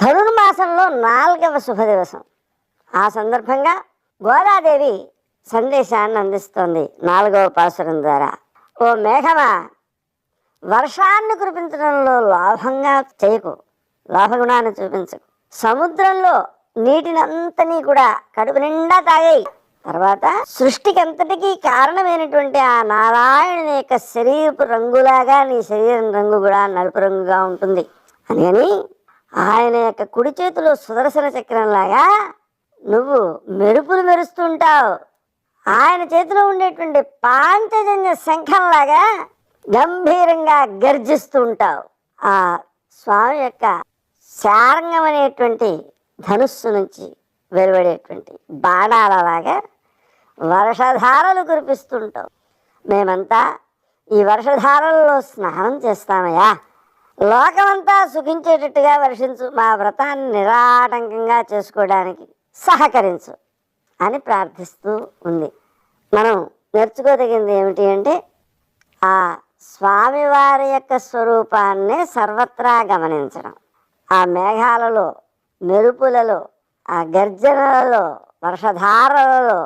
ధనుర్మాసంలో నాలుగవ శుభదివసం. ఆ సందర్భంగా గోదాదేవి సందేశాన్ని అందిస్తోంది నాలుగవ పాసురం ద్వారా. ఓ మేఘమా వర్షాన్ని కురిపించడంలో లాభంగా చేయకు లాభగుణాన్ని చూపించకు. సముద్రంలో నీటిని అంతని కూడా కడుపు నిండా తాగాయి. తర్వాత సృష్టికి అంతటికీ కారణమైనటువంటి ఆ నారాయణుని యొక్క శరీరపు రంగులాగా నీ శరీరం రంగు కూడా నలుపు రంగుగా ఉంటుంది. అని ఆయన యొక్క కుడి చేతిలో సుదర్శన చక్రంలాగా నువ్వు మెరుపులు మెరుస్తుంటావు. ఆయన చేతిలో ఉండేటువంటి పాంచజన్య శంఖంలాగా గంభీరంగా గర్జిస్తూ ఉంటావు ఆ స్వామి యొక్క శారంగం అనేటువంటి ధనుస్సు నుంచి వెలువడేటువంటి బాణాలలాగా వర్షధారలు కురిపిస్తుంటావు. మేమంతా ఈ వర్షధారల్లో స్నానం చేస్తామయ్యా. లోకమంతా సుఖించేటట్టుగా వర్షించు. మా వ్రతాన్ని నిరాటంకంగా చేసుకోవడానికి సహకరించు అని ప్రార్థిస్తూ ఉంది. మనం నేర్చుకోదగింది ఏమిటి అంటే ఆ స్వామివారి యొక్క స్వరూపాన్ని సర్వత్రా గమనించడం. ఆ మేఘాలలో మెరుపులలో ఆ గర్జనలలో వర్షధారలలో